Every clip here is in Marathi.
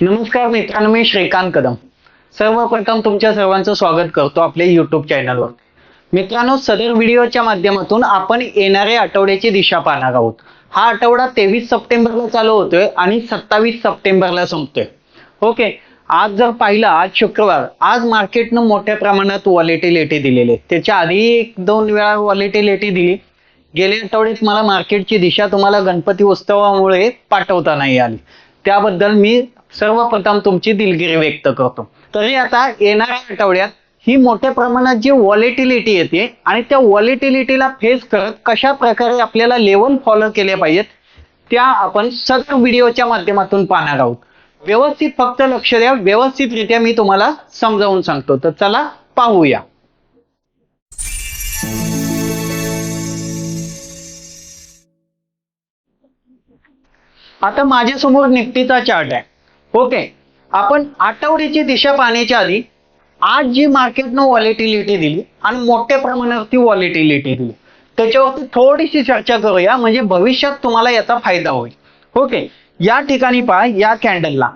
नमस्कार मित्रांनो मी श्रीकांत कदम. सर्वप्रथम तुमच्या सर्वांचं स्वागत करतो आपल्या युट्यूब चॅनलवर मित्रांनो सदर व्हिडिओच्या माध्यमातून आपण येणाऱ्या आठवड्याची दिशा पाहणार आहोत. हा आठवडा तेवीस सप्टेंबरला चालू होतोय आणि सत्तावीस सप्टेंबरला संपतोय. ओके? आज जर पाहिलं आज शुक्रवार. आज मार्केटनं मोठ्या प्रमाणात वॉलेटिलिटी दिलेली आहे. त्याच्या आधी एक दोन वेळा वॉलेटिलिटी दिली. गेल्या आठवड्यात मला मार्केटची दिशा तुम्हाला गणपती उत्सवामुळे पाठवता नाही आली. त्याबद्दल मी सर्वप्रथम तुमची दिलगिरी व्यक्त करतो. तरी आता येणाऱ्या आठवड्यात ही मोठ्या प्रमाणात जी वॉलिटिलिटी येते आणि त्या व्हॉलेटिलिटीला फेस करत कशा प्रकारे आपल्याला लेवल फॉलो केले पाहिजेत त्या आपण सगळ्या व्हिडिओच्या माध्यमातून पाहणार आहोत. व्यवस्थित फक्त लक्ष द्या व्यवस्थितरित्या मी तुम्हाला समजावून सांगतो. तर चला पाहूया. आता माझ्यासमोर निफ्टीचा चार्ट आहे. ओके. आपण आठवड्याची दिशा पाहण्याच्या आधी आज जी मार्केटनं व्हॉलेटिलिटी दिली आणि मोठ्या प्रमाणावरती व्हॉलेटिलिटी दिली त्याच्यावरती थोडीशी चर्चा करूया म्हणजे भविष्यात तुम्हाला याचा फायदा होईल. ओके. या ठिकाणी पहा या कॅन्डलला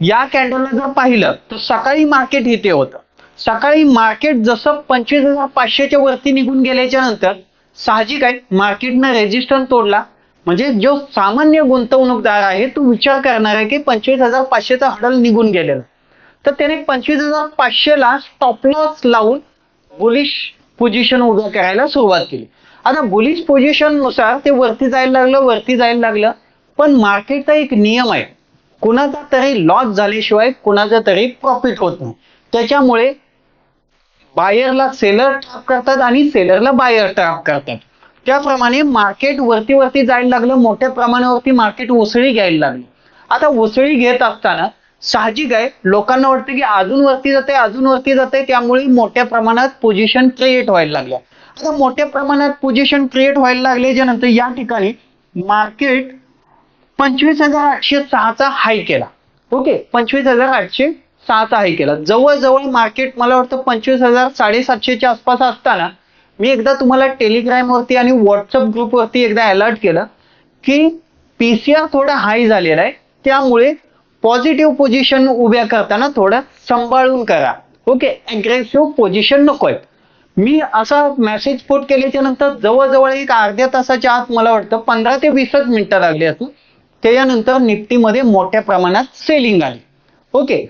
या कॅन्डलला जर पाहिलं तर सकाळी मार्केट इथे होतं. सकाळी मार्केट जसं पंचवीस हजार पाचशेच्या वरती निघून गेल्याच्यानंतर साहजिक आहे मार्केटनं रेजिस्टन्स तोडला म्हणजे जो सामान्य गुंतवणूकदार आहे तो विचार करणार आहे की पंचवीस हजार पाचशेचा हडल निघून गेलेला. तर त्याने पंचवीस हजार पाचशेला स्टॉप लॉस लावून बुलिश पोझिशन उभं करायला सुरुवात केली. आता बुलिश पोझिशननुसार ते वरती जायला लागलं वरती जायला लागलं. पण मार्केटचा एक नियम आहे. कुणाचा तरी लॉस झाल्याशिवाय कुणाचा तरी प्रॉफिट होत नाही. त्याच्यामुळे बायरला सेलर ट्रॅप करतात आणि सेलरला बायर ट्रॅप करतात. त्याप्रमाणे मार्केट वरती वरती जायला लागलं मोठ्या प्रमाणावरती मार्केट उसळी घ्यायला लागली. आता उसळी घेत असताना साहजिक आहे लोकांना वाटतं की अजून वरती जाते अजून वरती जाते त्यामुळे मोठ्या प्रमाणात पोझिशन क्रिएट व्हायला लागल्या. आता मोठ्या प्रमाणात पोझिशन क्रिएट व्हायला लागल्याच्या नंतर या ठिकाणी मार्केट पंचवीस हजार आठशे सहाचा हाय केला. ओके पंचवीस हजार आठशे सहाचा हाय केला. जवळजवळ मार्केट मला वाटतं पंचवीस हजार साडेसातशेच्या आसपास असताना मी एकदा तुम्हाला टेलिग्राम वरती आणि व्हॉट्सअप ग्रुपवरती एकदा अलर्ट केलं की पीसीआर थोडा हाय झालेला आहे. त्यामुळे पॉझिटिव्ह पोझिशन उभ्या करताना थोडं सांभाळून करा. ओके अग्रेसिव्ह पोझिशन नकोय. मी असा मेसेज पोट केल्याच्यानंतर जवळजवळ एक अर्ध्या तासाच्या आत मला वाटतं पंधरा ते वीसच मिनिटं लागली असून त्याच्यानंतर निफ्टीमध्ये मोठ्या प्रमाणात सेलिंग आली. ओके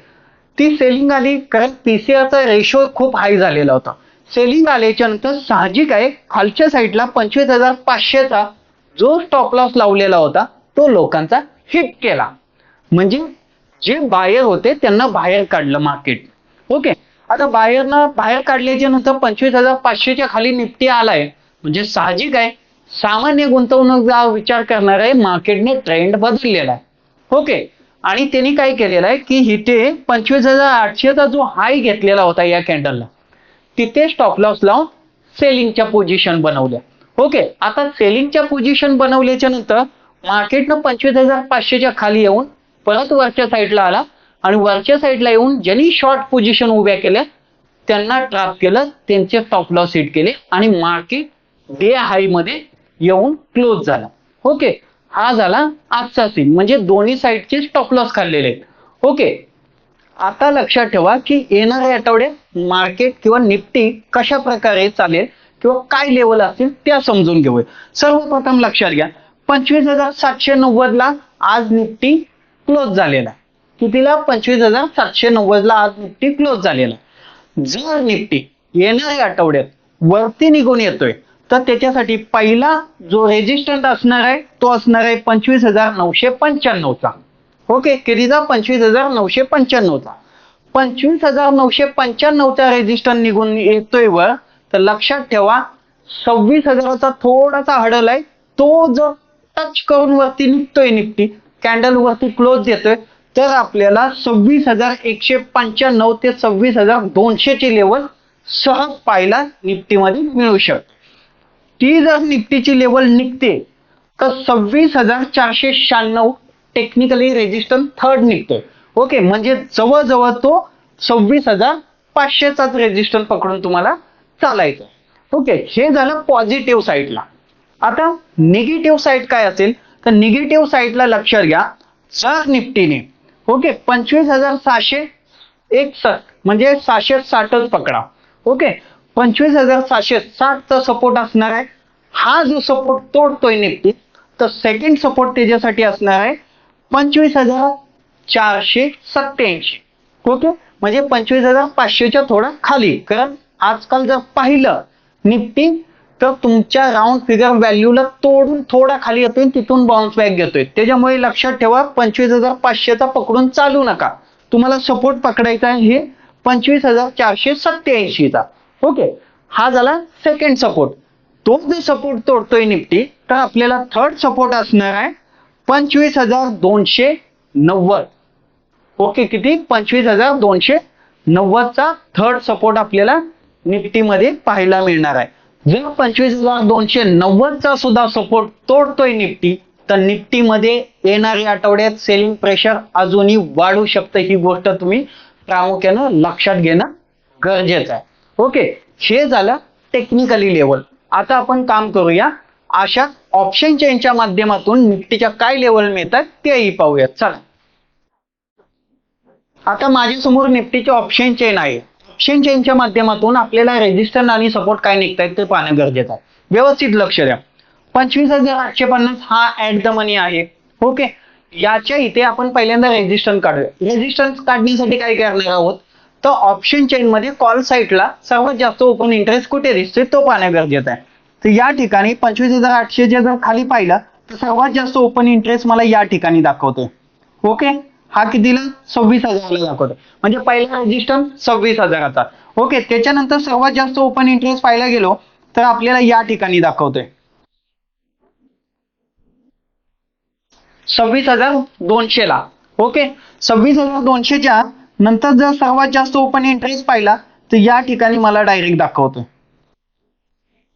ती सेलिंग आली कारण पीसीआरचा रेशो खूप हाय झालेला होता. सेलिंग आल्याच्यानंतर साहजिक आहे. खालच्या साईडला पंचवीस हजार पाचशेचा जो स्टॉप लॉस लावलेला होता तो लोकांचा हिट केला. म्हणजे जे बायर होते त्यांना बाहेर काढलं मार्केट ओके आता बाहेरनं बाहेर काढल्याच्या नंतर पंचवीस हजार पाचशेच्या खाली निफ्टी आलाय. म्हणजे साहजिक आहे. सामान्य गुंतवणूकदार विचार करणार आहे मार्केटने ट्रेंड बदललेला आहे. ओके आणि त्यांनी काय केलेलं आहे की इथे पंचवीस हजार आठशेचा जो हाय घेतलेला होता या कॅन्डलला तिथे स्टॉप लॉस लावून सेलिंगच्या पोझिशन बनवल्या. ओके आता सेलिंगच्या पोझिशन बनवल्याच्या नंतर मार्केटनं पंचवीस हजार पाचशेच्या खाली येऊन परत वरच्या साईडला आला आणि वरच्या साईडला येऊन ज्यांनी शॉर्ट पोझिशन उभ्या केल्या त्यांना ट्रॅप केलं त्यांचे स्टॉप लॉस हिट केले आणि मार्केट डे हायमध्ये येऊन क्लोज झाला. ओके हा झाला आजचा सीन म्हणजे दोन्ही साईडचे स्टॉप लॉस खाल्लेले आहेत. ओके आता लक्षात ठेवा की येणाऱ्या आठवड्यात मार्केट किंवा निफ्टी कशा प्रकारे चालेल किंवा काय लेवल असतील त्या समजून घेऊया सर्वप्रथम लक्षात घ्या पंचवीस हजार सातशे नव्वद ला आज निफ्टी क्लोज झालेला आहे. कितीला पंचवीस हजार सातशे नव्वद ला आज निफ्टी क्लोज झालेला आहे. जर निफ्टी येणाऱ्या आठवड्यात वरती निघून येतोय तर त्याच्यासाठी पहिला जो रेजिस्टंट असणार आहे तो असणार आहे पंचवीस हजार नऊशे पंच्याण्णवचा ओके कितीचा? पंचवीस हजार नऊशे पंच्याण्णवचा. पंचवीस हजार नऊशे पंच्याण्णवचा रेजिस्टर निघून येतोय वर तर लक्षात ठेवा सव्वीस हजाराचा थोडासा हडल आहे. तो जर टच करून वरती निघतोय निफ्टी कॅन्डल वरती क्लोज देतोय तर आपल्याला सव्वीस हजार एकशे पंच्याण्णव ते सव्वीस हजार दोनशेची लेवल सहज पाहायला निफ्टीमध्ये मिळू शकते. ती जर निफ्टीची लेवल निघते तर सव्वीस हजार चारशे शहाण्णव टेक्निकली रेजिस्टन्स थर्ड निघतोय. ओके म्हणजे जवळजवळ तो सव्वीस हजार पाचशेचाच रेजिस्टन्स पकडून तुम्हाला चालायचं ओके हे झालं पॉझिटिव्ह साईडला आता निगेटिव्ह साईड काय असेल? तर निगेटिव्ह साईडला लक्षात घ्या जर निफ्टीने ओके पंचवीस हजार सहाशे एकसष्ट म्हणजे सहाशे साठच पकडा. ओके पंचवीस हजार सहाशे साठचा सपोर्ट असणार आहे. हा जो सपोर्ट तोडतोय निफ्टी तर सेकंड सपोर्ट त्याच्यासाठी असणार आहे पंचवीस हजार चारशे सत्याऐंशी ओके? म्हणजे पंचवीस हजार पाचशेच्या थोडा खाली कारण आजकाल जर पाहिलं निफ्टी तर तुमच्या राऊंड फिगर व्हॅल्यूला तोडून थोडा खाली येतोय तिथून बाउन्स बॅक घेतोय. त्याच्यामुळे लक्षात ठेवा पंचवीस हजार पाचशेचा पकडून चालू नका. तुम्हाला सपोर्ट पकडायचा आहे हे पंचवीस हजार चारशे सत्याऐंशीचा ओके? हा झाला सेकंड सपोर्ट तो जो सपोर्ट तोडतोय निफ्टी तर आपल्याला थर्ड सपोर्ट असणार आहे. पंचवीस हजार दोनशे नव्वद. ओके किती? पंचवीस हजार दोनशे नव्वदचा थर्ड सपोर्ट आपल्याला निफ्टीमध्ये पाहायला मिळणार आहे. जर पंचवीस हजार दोनशे नव्वदचा सुद्धा सपोर्ट तोडतोय निफ्टी तर निफ्टीमध्ये येणाऱ्या आठवड्यात सेलिंग प्रेशर अजूनही वाढू शकतं ही गोष्ट तुम्ही प्रामुख्यानं लक्षात घेणं गरजेचं आहे. ओके हे झालं टेक्निकली लेवल आता आपण काम करूया अशा ऑप्शन चेनच्या माध्यमातून निफ्टीच्या काय लेवल मिळतात तेही पाहूयात. चला. आता माझ्यासमोर निफ्टीचे ऑप्शन चेन आहे. ऑप्शन चेनच्या माध्यमातून आपल्याला रेजिस्टन्स आणि सपोर्ट काय निघतायत ते पाहणं गरजेचं आहे. व्यवस्थित लक्ष द्या. पंचवीस हजार आठशे पन्नास हा ऍट द मनी आहे. ओके याच्या इथे आपण पहिल्यांदा रेजिस्टन्स काढूया. रेजिस्टन्स काढण्यासाठी काय करणार आहोत? तर ऑप्शन चेन मध्ये कॉल साईटला सर्वात जास्त ओपन इंटरेस्ट कुठे दिसतोय तो पाहणं गरजेचं आहे. तर या ठिकाणी पंचवीस हजार आठशे जे जर खाली पाहिलं तर सर्वात जास्त ओपन इंटरेस्ट मला या ठिकाणी दाखवतोय. ओके हा कितीला? सव्वीस हजाराला दाखवतो म्हणजे पहिला रजिस्टर सव्वीस हजाराचा. ओके त्याच्यानंतर सर्वात जास्त ओपन इंटरेस्ट पाहायला गेलो तर आपल्याला या ठिकाणी दाखवतोय. सव्वीस हजार दोनशे ला ओके सव्वीस हजार दोनशेच्या नंतर जर सर्वात जास्त ओपन इंटरेस्ट पाहिला तर या ठिकाणी मला डायरेक्ट दाखवतोय.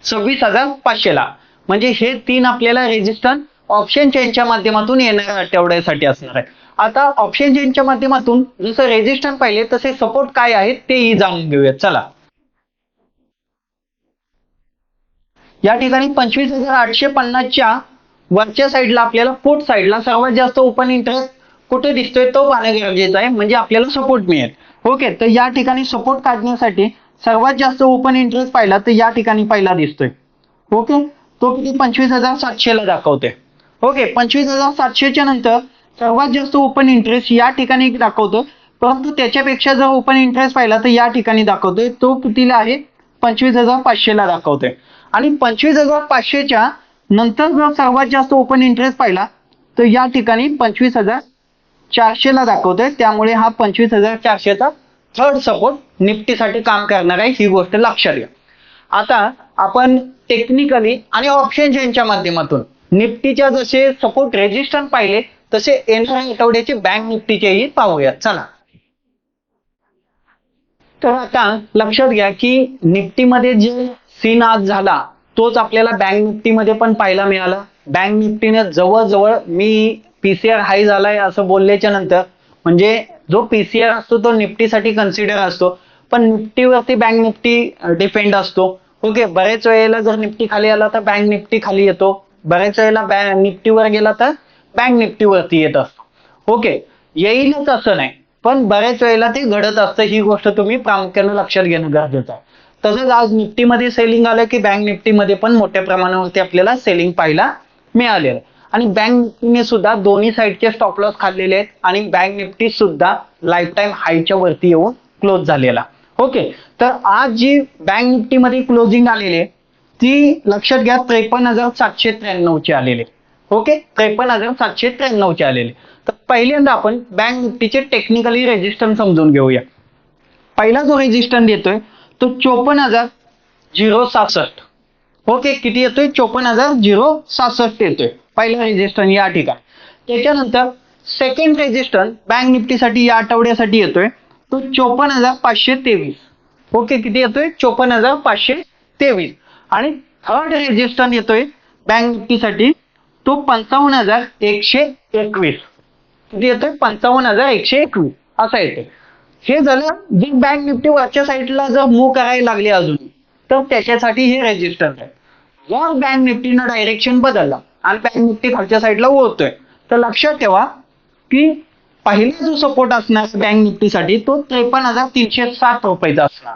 सव्वीस हजार पाचशे ला म्हणजे हे तीन आपल्याला रेजिस्टन्स ऑप्शन चेनच्या माध्यमातून येणाऱ्या आठवड्यासाठी असणार आहे. आता ऑप्शन चेनच्या माध्यमातून जसं रेजिस्टन्स पाहिले तसे सपोर्ट काय आहेत तेही जाणून घेऊयात. चला. या ठिकाणी पंचवीस हजार आठशे पन्नासच्या वरच्या साईडला आपल्याला पुट साईडला सर्वात जास्त ओपन इंटरेस्ट कुठे दिसतोय तो पाहणं गरजेचं आहे. म्हणजे आपल्याला सपोर्ट मिळेल. ओके तर या ठिकाणी सपोर्ट काढण्यासाठी सर्वात जास्त ओपन इंटरेस्ट पाहिला तर या ठिकाणी पहिला दिसतोय. ओके तो किती? पंचवीस हजार सातशेला दाखवते ओके पंचवीस हजार सातशेच्या नंतर सर्वात जास्त ओपन इंटरेस्ट या ठिकाणी दाखवतो परंतु त्याच्यापेक्षा जर ओपन इंटरेस्ट पाहिला तर या ठिकाणी दाखवतोय. तो कितीला आहे? पंचवीस हजार पाचशेला दाखवतोय. आणि पंचवीस हजार पाचशेच्या नंतर जर सर्वात जास्त ओपन इंटरेस्ट पाहिला तर या ठिकाणी पंचवीस हजार चारशेला दाखवतोय. त्यामुळे हा पंचवीस हजार चारशेचा थर्ड सपोर्ट निफ्टीसाठी काम करणार आहे ही गोष्ट लक्षात घ्या. आता आपण टेक्निकली आणि ऑप्शन यांच्या माध्यमातून निफ्टीच्या जसे सपोर्ट रेजिस्टर पाहिले तसे येणाऱ्या आठवड्याचे बँक निफ्टीचेही पाहूयात चला. तर आता लक्षात घ्या की निफ्टीमध्ये जे सीन आज झाला तोच आपल्याला बँक निफ्टीमध्ये पण पाहायला मिळाला. बँक निफ्टीने जवळजवळ मी पीसीआर हाय झालाय असं बोलल्याच्या नंतर म्हणजे जो पीसीआर असतो तो निफ्टीसाठी कन्सिडर असतो. पण निफ्टीवरती बँक निफ्टी डिपेंड असतो. ओके बरेच वेळेला जर निफ्टी खाली आला तर बँक निफ्टी खाली येतो. बऱ्याच वेळेला बँक निफ्टीवर गेला तर बँक निफ्टीवरती येत असतो. ओके येईलच असं नाही. पण बऱ्याच वेळेला ते घडत असतं. ही गोष्ट तुम्ही प्रामुख्याने लक्षात घेणं गरजेचं आहे. तसंच आज निफ्टीमध्ये सेलिंग आलं की बँक निफ्टीमध्ये पण मोठ्या प्रमाणावरती आपल्याला सेलिंग पाहायला मिळालेलं आणि बँक सुद्धा दोन्ही साईडचे स्टॉप लॉस खाल्लेले आहेत आणि बँक निफ्टी सुद्धा लाईफ टाईम हायच्या वरती येऊन क्लोज झालेला. ओके तर आज जी बँक निफ्टीमध्ये क्लोजिंग आलेली आहे ती लक्षात घ्या त्रेपन्न हजार सातशे त्र्याण्णवची आलेली ओके त्रेपन्न हजार सातशे त्र्याण्णवचे आलेले तर पहिल्यांदा आपण बँक निफ्टीचे टेक्निकली रेजिस्टन्स समजून घेऊया. पहिला जो रेजिस्टन्स येतोय तो चोपन्न हजार झिरो सासष्ट. ओके किती येतोय? चोपन्न हजार झिरो सासष्ट येतोय. पहिला रेजिस्टन्स या ठिकाणी. त्याच्यानंतर सेकंड रेजिस्टन्स बँक निफ्टीसाठी या आठवड्यासाठी येतोय. तो चोपन्न हजार पाचशे तेवीस. ओके किती येतोय? चोपन्न हजार पाचशे तेवीस. आणि थर्ड रेजिस्टन्स येतोय बँक निफ्टीसाठी तो पंचावन्न हजार एकशे एकवीस. किती येतोय? पंचावन्न हजार एकशे एकवीस. असा येतोय. हे झालं जी बँक निफ्टी वरच्या साईडला जर मूव्ह करायला लागली अजून तर त्याच्यासाठी हे रेजिस्टन्स आहे. जर बँक निफ्टीनं डायरेक्शन बदलला आणि बँक निफ्टी खालच्या साईडला ओळतोय तर लक्षात ठेवा की पहिला जो सपोर्ट असणार बँक निफ्टीसाठी तो त्रेपन्न हजार तीनशे सात रुपयाचा असणार.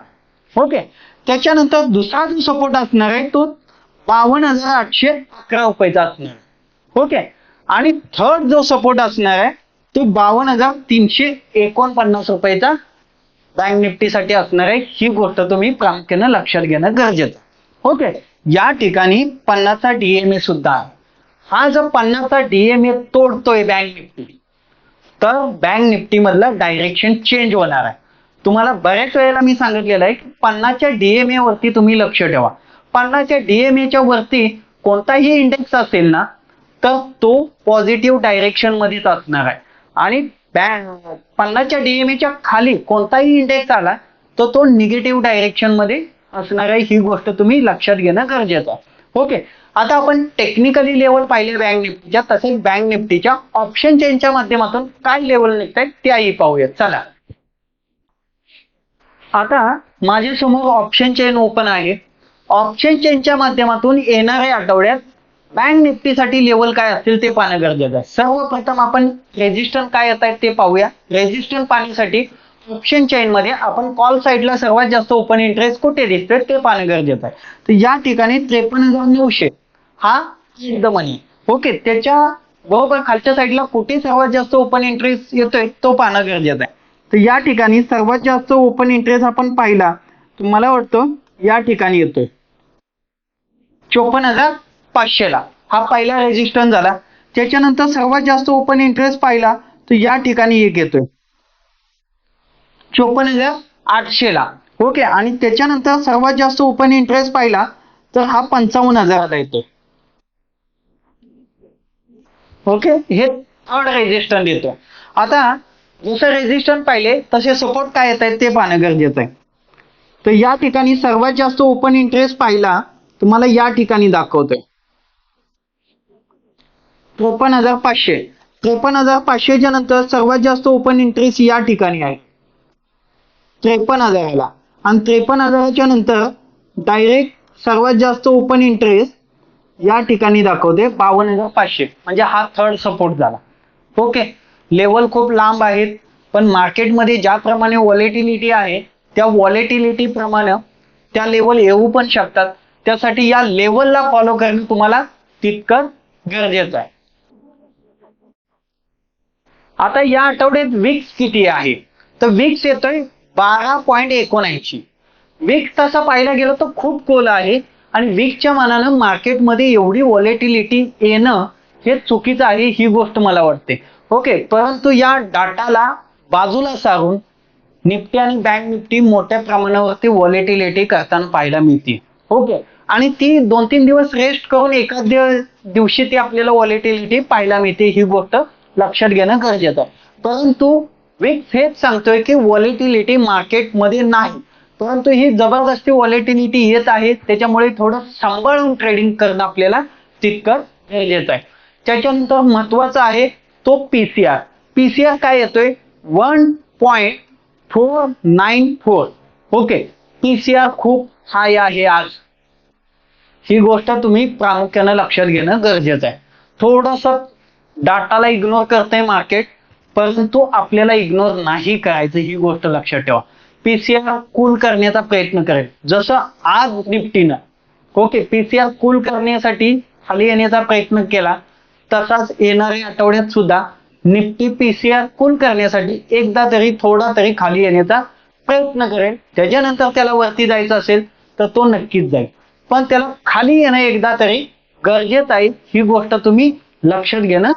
ओके त्याच्यानंतर दुसरा जो सपोर्ट असणार आहे तो बावन्न हजार आठशे अकरा रुपयाचा असणार. ओके आणि थर्ड जो सपोर्ट असणार आहे तो बावन्न हजार तीनशे एकोणपन्नास रुपयाचा बँक निफ्टीसाठी असणार आहे. ही गोष्ट तुम्ही प्रामुख्यानं लक्षात घेणं गरजेचं ओके या ठिकाणी पन्नासचा डीएमए सुद्धा आहे. हा जो पन्नासचा डीएमए तोडतोय बँक निफ्टी. तर बँक निफ्टी मधलं डायरेक्शन चेंज होणार आहे. तुम्हाला बऱ्याच वेळेला मी सांगितलेलं आहे की पन्नासच्या डीएमए वरती तुम्ही लक्ष ठेवा. पन्नासच्या डीएमएच्या वरती कोणताही इंडेक्स असेल ना तर तो पॉझिटिव्ह डायरेक्शन मध्येच असणार आहे. आणि बँक पन्नासच्या डीएमएच्या खाली कोणताही इंडेक्स आला तर तो निगेटिव्ह डायरेक्शनमध्ये असणार आहे. ही गोष्ट तुम्ही लक्षात घेणं गरजेचं आहे. ओके आता आपण टेक्निकली लेवल पाहिले बँक निफ्टीच्या तसेच बँक निफ्टीच्या ऑप्शन चेनच्या माध्यमातून काय लेवल निघत आहेत त्याही पाहूयात. चला. आता माझ्यासमोर ऑप्शन चेन ओपन आहे. ऑप्शन चेनच्या माध्यमातून येणाऱ्या आठवड्यात बँक निफ्टीसाठी लेवल काय असतील ते पाहणं गरजेचं आहे. सर्वप्रथम आपण रेजिस्टन काय येत आहेत ते पाहूया. रेजिस्टन पाहण्यासाठी ऑप्शन चेन मध्ये आपण कॉल साईडला सर्वात जास्त ओपन इंटरेस्ट कुठे दिसतोय ते पाहणं गरजेचं आहे. तर या ठिकाणी त्रेपन्न हजार नऊशे. हा? एकदम आहे ओके त्याच्या बरोबर खालच्या साईडला कुठे सर्वात जास्त ओपन इंटरेस्ट येतोय तो पाहणं गरजेचं आहे. तर या ठिकाणी सर्वात जास्त ओपन इंटरेस्ट आपण पाहिला तर मला वाटतं या ठिकाणी येतोय. चोपन्न हजार पाचशेला हा पहिला रेजिस्टन्स झाला. त्याच्यानंतर सर्वात जास्त ओपन इंटरेस्ट पाहिला तर या ठिकाणी एक येतोय. चोपन्न हजार आठशेला ओके आणि त्याच्यानंतर सर्वात जास्त ओपन इंटरेस्ट पाहिला तर हा पंचावन्न हजाराला येतो ओके हे थर्ड रेजिस्टन्स येतो आता जसं रेजिस्टन्स पाहिले तसे सपोर्ट काय येत आहेत ते पाहणं गरजेचं आहे. तर या ठिकाणी सर्वात जास्त ओपन इंटरेस्ट पाहिला तुम्हाला या ठिकाणी दाखवतोय. त्रेपन्न हजार पाचशे. त्रेपन्न हजार पाचशेच्या नंतर सर्वात जास्त ओपन इंटरेस्ट या ठिकाणी आहे. त्रेपन्न हजाराला. आणि त्रेपन्न हजाराच्या नंतर डायरेक्ट सर्वात जास्त ओपन इंटरेस्ट या ठिकाणी दाखवते बावन्न हजार पाचशे. म्हणजे हा थर्ड सपोर्ट झाला. ओके लेवल खूप लांब आहेत. पण मार्केटमध्ये ज्याप्रमाणे वॉलेटिलिटी आहे त्या वॉलेटिलिटी प्रमाणे त्या लेवल येऊ पण शकतात. त्यासाठी या लेवलला फॉलो करणं तुम्हाला तितकं गरजेचं आहे. आता या आठवड्यात विक्स किती आहे? तर विक्स येतोय बारा पॉईंट एकोणऐंशी. विक्स तसा पाहायला गेलं तर खूप कोल आहे. आणि वीकच्या मानानं मार्केटमध्ये एवढी वॉलेटिलिटी येणं हे चुकीचं आहे ही गोष्ट मला वाटते. ओके परंतु या डाटाला बाजूला सारून निफ्टी आणि बँक निफ्टी मोठ्या प्रमाणावरती वॉलेटिलिटी करताना पाहायला मिळते ओके आणि ती दोन तीन दिवस रेस्ट करून एका दिवशी ती आपल्याला वॉलेटिलिटी पाहायला मिळते ही गोष्ट लक्षात घेणं गरजेचं आहे. परंतु विक्स हेच सांगतोय की वॉलेटिलिटी मार्केटमध्ये नाही. परंतु ही जबरदस्ती वॉलेटिलिटी येत आहे. त्याच्यामुळे थोडं सांभाळून ट्रेडिंग करणं आपल्याला तितकं गरजेचं आहे. त्याच्यानंतर महत्त्वाचा आहे तो पीसीआर पीसीआर काय येतोय? One point four nine four okay PCR खूप हाय आहे आज. ही गोष्ट तुम्ही प्रामुख्यानं लक्षात घेणं गरजेचं आहे. थोडस डाटाला इग्नोर करतंय मार्केट परंतु आपल्याला इग्नोर नाही करायचं ही गोष्ट लक्षात ठेवा. पीसीआर कूल करण्याचा प्रयत्न करेल. जसं आज निफ्टीनं ओके पीसीआर कूल करण्यासाठी खाली येण्याचा प्रयत्न केला तसाच येणाऱ्या आठवड्यात सुद्धा निफ्टी पीसीआर कूल करण्यासाठी एकदा तरी थोडा तरी खाली येण्याचा प्रयत्न करेल. त्याच्यानंतर त्याला वरती जायचं असेल तर तो नक्कीच जाईल. पण त्याला खाली येणं एकदा तरी गरजेचं आहे. ही गोष्ट तुम्ही लक्षात घेणं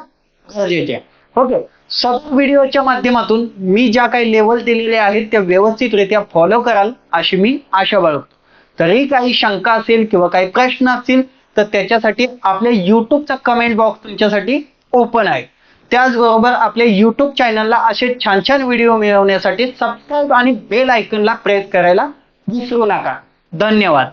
गरजेचे आहे. ओके सब व्हिडिओच्या माध्यमातून मी ज्या काही लेवल दिलेले आहेत त्या व्यवस्थितरित्या फॉलो कराल अशी मी आशा बाळगतो. तरी काही शंका असेल किंवा काही प्रश्न असतील तर त्याच्यासाठी आपल्या युट्यूबचा कमेंट बॉक्स तुमच्यासाठी ओपन आहे. त्याचबरोबर आपल्या युट्यूब चॅनलला असे छान छान व्हिडिओ मिळवण्यासाठी सबस्क्राईब आणि बेल आयकनला प्रेस करायला विसरू नका. धन्यवाद.